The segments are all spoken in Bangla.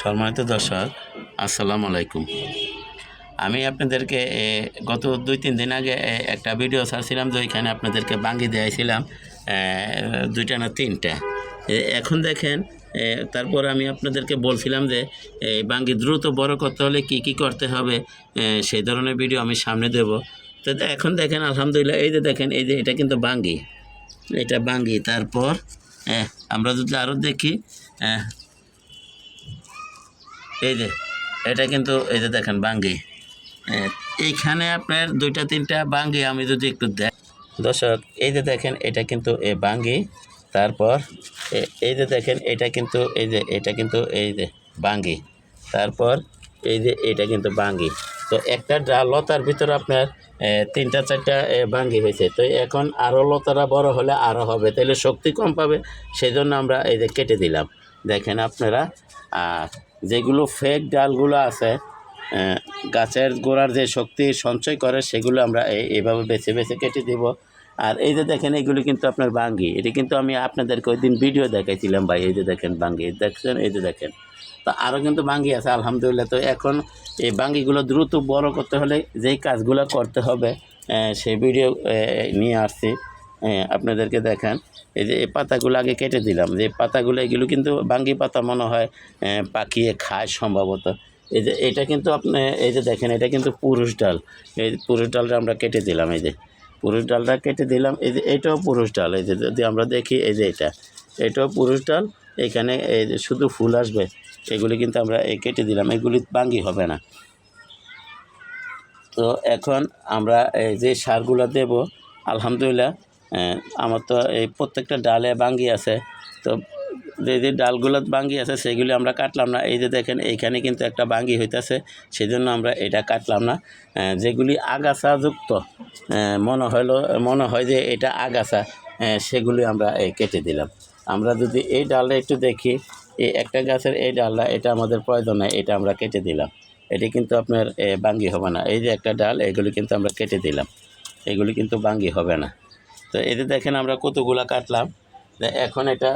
সম্মানিত দর্শক, আসসালামু আলাইকুম। আমি আপনাদেরকে গত দুই, তিন দিন আগে একটা ভিডিও ছাড়ছিলাম যে ওইখানে আপনাদেরকে বাঙ্গি দিয়েছিলাম দুইটা না তিনটা। এখন দেখেন তারপর আমি আপনাদেরকে বলছিলাম যে এই বাঙ্গি দ্রুত বড় করতে হলে কি কি করতে হবে সেই ধরনের ভিডিও আমি সামনে দেব। তো এখন দেখেন, আলহামদুলিল্লাহ, এই যে দেখেন, এই যে এটা কিন্তু বাঙ্গি। এটা বাঙ্গি, তারপর আমরা যদি আরও দেখি এই যে, এটা কিন্তু এই যে দেখেন বাঙ্গি। এইখানে আপনার দুইটা, তিনটা বাঙ্গি আমি যদি একটু দেখ দর্শক, এই যে দেখেন, এটা কিন্তু এ বাঙ্গি। তারপর এই যে দেখেন, এটা কিন্তু এই যে, এটা কিন্তু এই যে বাঙ্গি। তারপর, এই যে এটা কিন্তু বাঙ্গি। তো একটা লতার ভিতরে আপনার তিনটা, চারটা বাঙ্গি হয়েছে। তো এখন আরও লতারা বড় হলে আরও হবে তাহলে শক্তি কম পাবে। সেই জন্য আমরা এই যে কেটে দিলাম। দেখেন আপনারা আর যেগুলো ফেক ডালগুলো আছে গাছের গোড়ার যে শক্তি সঞ্চয় করে, সেগুলো আমরা এই- এইভাবে বেছে বেছে কেটে দিব। আর এই যে দেখেন, এগুলো কিন্তু আপনার বাঙ্গি। এটি কিন্তু আমি আপনাদেরকে ওই দিন ভিডিও দেখাইছিলাম ভাই, এই যে দেখেন বাঙ্গি। দেখছেন? এই যে দেখেন। তো আরও কিন্তু বাঙ্গি আছে, আলহামদুলিল্লাহ। তো এখন এই বাঙ্গিগুলো দ্রুত বড় করতে হলে যেই কাজগুলো করতে হবে সেই ভিডিও নিয়ে আসছি। আপনাদেরকে দেখান। এই যে এই পাতাগুলো আগে কেটে দিলাম। যে পাতাগুলো, এগুলো কিন্তু বাঙ্গি পাতা মনে হয় পাকিয়ে খায় সম্ভবত। এই যে এটা কিন্তু আপনি, এই যে দেখেন, এটা কিন্তু পুরুষ ডাল। এই পুরুষ ডালটা আমরা কেটে দিলাম, এই যে। পুরুষ ডালটা কেটে দিলাম, এই যে এটাও পুরুষ ডাল। এই যে যদি আমরা দেখি, এই যে এটা। এটাও পুরুষ ডাল। এখানে এই যে শুধু ফুল আসবে। এগুলি কিন্তু আমরা এই কেটে দিলাম। এগুলি বাঙ্গি হবে না। তো এখন আমরা এই যে সারগুলো দেব। আলহামদুলিল্লাহ আমার তো এই প্রত্যেকটা ডালে বাঙ্গি আছে। তো যে যে ডালগুলো বাঙ্গি আছে, সেগুলি আমরা কাটলাম না। এই যে দেখেন, এইখানে কিন্তু একটা বাঙ্গি হইতেছে সেই জন্য আমরা এটা কাটলাম না। যেগুলি আগাছাযুক্ত মনে হলো মনে হয় যে এটা আগাছা সেগুলি আমরা এই কেটে দিলাম। আমরা যদি এই ডালটা একটু দেখি, এই একটা গাছের এই ডালটা, এটা আমাদের প্রয়োজন নাই, এটা আমরা কেটে দিলাম। এটি কিন্তু আপনার বাঙ্গি হবে না। এই যে একটা ডাল, এগুলি কিন্তু আমরা কেটে দিলাম। এগুলি কিন্তু বাঙ্গি হবে না। তো এতে দেখেন আমরা কতগুলা কাটলাম। এখন এটা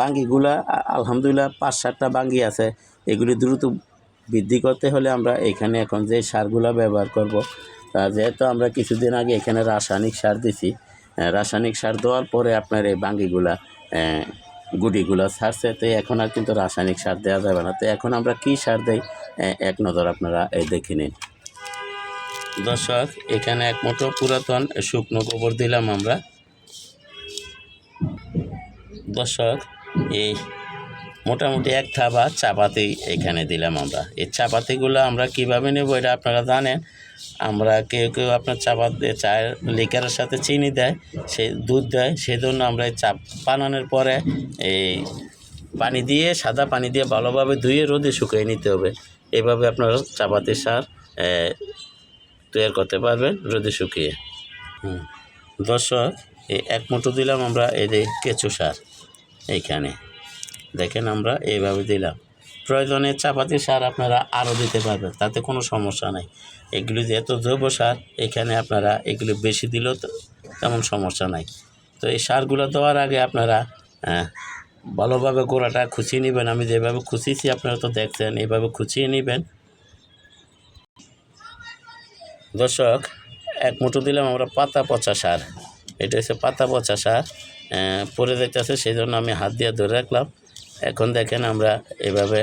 বাঙ্গিগুলা আলহামদুলিল্লাহ পাঁচ সাতটা বাঙ্গি আছে। এগুলি দ্রুত বৃদ্ধি করতে হলে আমরা এখানে এখন যে সারগুলা ব্যবহার করব, তা যেহেতু আমরা কিছুদিন আগে এখানে রাসায়নিক সার দিছি রাসায়নিক সার দেওয়ার পরে আপনার এই বাঙ্গিগুলা গুটিগুলা ছাড়ছে, তো এখন আর কিন্তু রাসায়নিক সার দেওয়া যাবে না। তো এখন আমরা কি সার দেই? এক নজর আপনারা দেখে নিন। দর্শক, এখানে এক মুঠো পুরাতন শুকনো গোবর দিলাম আমরা। দর্শক, এই মোটামুটি এক থাবা চাপাতি এখানে দিলাম আমরা। এই চাপাতিগুলো আমরা কীভাবে নেব এটা আপনারা জানেন। আমরা কেউ কেউ আপনার চাপাতি চায়ের লিকারের সাথে চিনি দেয়, সে দুধ দেয়, সেজন্য আমরা এই চাপ বানানোর পরে এই পানি দিয়ে, সাদা পানি দিয়ে ভালোভাবে ধুয়ে রোদে শুকিয়ে নিতে হবে। এভাবে আপনারা চাপাতি সার তৈরি করতে পারবেন রোদে শুকিয়ে। দর্শক, এই এক মুঠো দিলাম আমরা, এই যে কেঁচু সার এইখানে। দেখেন আমরা এইভাবে দিলাম। প্রয়োজনে চাপাতি সার আপনারা আরও দিতে পারবেন, তাতে কোনো সমস্যা নাই। এগুলি যেহেতু জৈব সার, এখানে আপনারা এগুলি বেশি দিলেও তো তেমন সমস্যা নাই। তো এই সারগুলো দেওয়ার আগে আপনারা ভালোভাবে গোড়াটা খুঁচিয়ে নেবেন। আমি যেভাবে খুঁচিয়েছি, আপনারা তো দেখছেন, এইভাবে খুঁচিয়ে নেবেন। দর্শক, এক মুঠো দিলাম আমরা পাতা পচা সার। এটা হচ্ছে পাতা পচা সার পরে যাইতেছে সেই জন্য আমি হাত দিয়ে ধরে রাখলাম। এখন দেখেন আমরা এভাবে,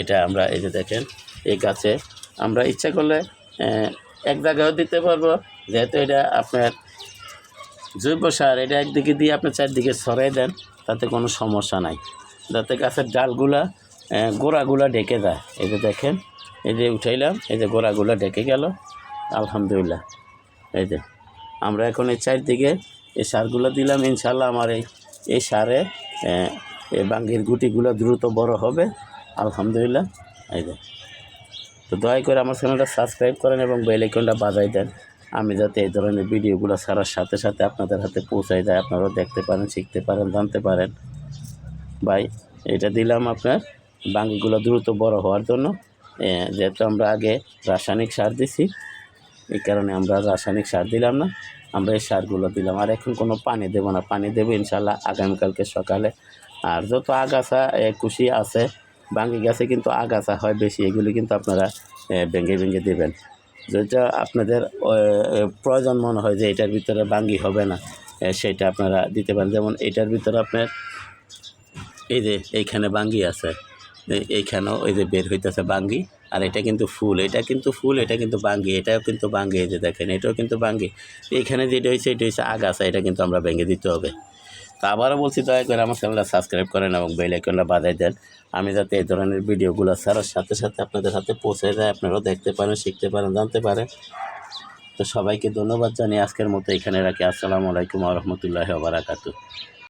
এটা আমরা এই যে দেখেন, এই গাছে আমরা ইচ্ছা করলে এক জায়গায়ও দিতে পারব। যেহেতু এটা আপনার জৈব সার, এটা একদিকে দিয়ে আপনি চারদিকে ছড়াই দেন, তাতে কোনো সমস্যা নাই। যাতে গাছের ডালগুলা গোড়াগুলা ডেকে যায় এই যে দেখেন, এই যে উঠাইলাম, এই যে গোড়াগুলা ডেকে গেল। আলহামদুলিল্লাহ। এই যে, আমরা এখন এই চারদিকে এই সারগুলো দিলাম ইনশাল্লাহ আমার এই এই সারে এই বাঙ্গির গুটিগুলো দ্রুত বড় হবে, আলহামদুলিল্লাহ। এই যে, তো দয়া করে আমার চ্যানেলটা সাবস্ক্রাইব করেন এবং বেল আইকনটা বাজাই দেন। আমি যাতে এই ধরনের ভিডিওগুলো ছাড়ার সাথে সাথে আপনাদের হাতে পৌঁছায় যায়, আপনারাও দেখতে পারেন, শিখতে পারেন, জানতে পারেন। ভাই, এটা দিলাম আপনার বাঙ্গিগুলো দ্রুত বড় হওয়ার জন্য। যেহেতু আমরা আগে রাসায়নিক সার দিছি এই কারণে আমরা রাসায়নিক সার দিলাম না, আমরা এই সারগুলো দিলাম। আর এখন কোনো পানি দেবো না, পানি দেবো ইনশাল্লাহ আগামীকালকে সকালে। আর যত আগাছা কুশি আছে, বাঙ্গি গাছে কিন্তু আগাছা হয় বেশি, এগুলি কিন্তু আপনারা ভেঙে ভেঙে দেবেন। যেটা আপনাদের প্রয়োজন মনে হয় যে এটার ভিতরে বাঙ্গি হবে না সেটা আপনারা দিতে পারেন। যেমন এটার ভিতরে আপনার, এই যে এইখানে বাঙ্গি আছে এইখানেও এই যে বের হইতেছে বাঙ্গি। আর এটা কিন্তু ফুল, এটা কিন্তু ফুল, এটা কিন্তু বাঙ্গি, এটাও কিন্তু বাঙ্গি, এই যে দেখেন, এটাও কিন্তু বাঙ্গি। এইখানে যেটা হয়েছে এটা হচ্ছে আগাছা, এটা কিন্তু আমরা ভেঙে দিতে হবে। তো আবারও বলছি, দয়া করে আমার চ্যানেলটা সাবস্ক্রাইব করেন এবং বেল আইকনটা বাজাই দেন। আমি যাতে এই ধরনের ভিডিওগুলো ছাড়ার সাথে সাথে আপনাদের হাতে পৌঁছে যায়, আপনারাও দেখতে পারেন, শিখতে পারেন, জানতে পারেন। তো সবাইকে ধন্যবাদ জানিয়ে আজকের মতো এখানে রাখি। আসসালামু আলাইকুম রহমতুল্লাহ বারাকাতু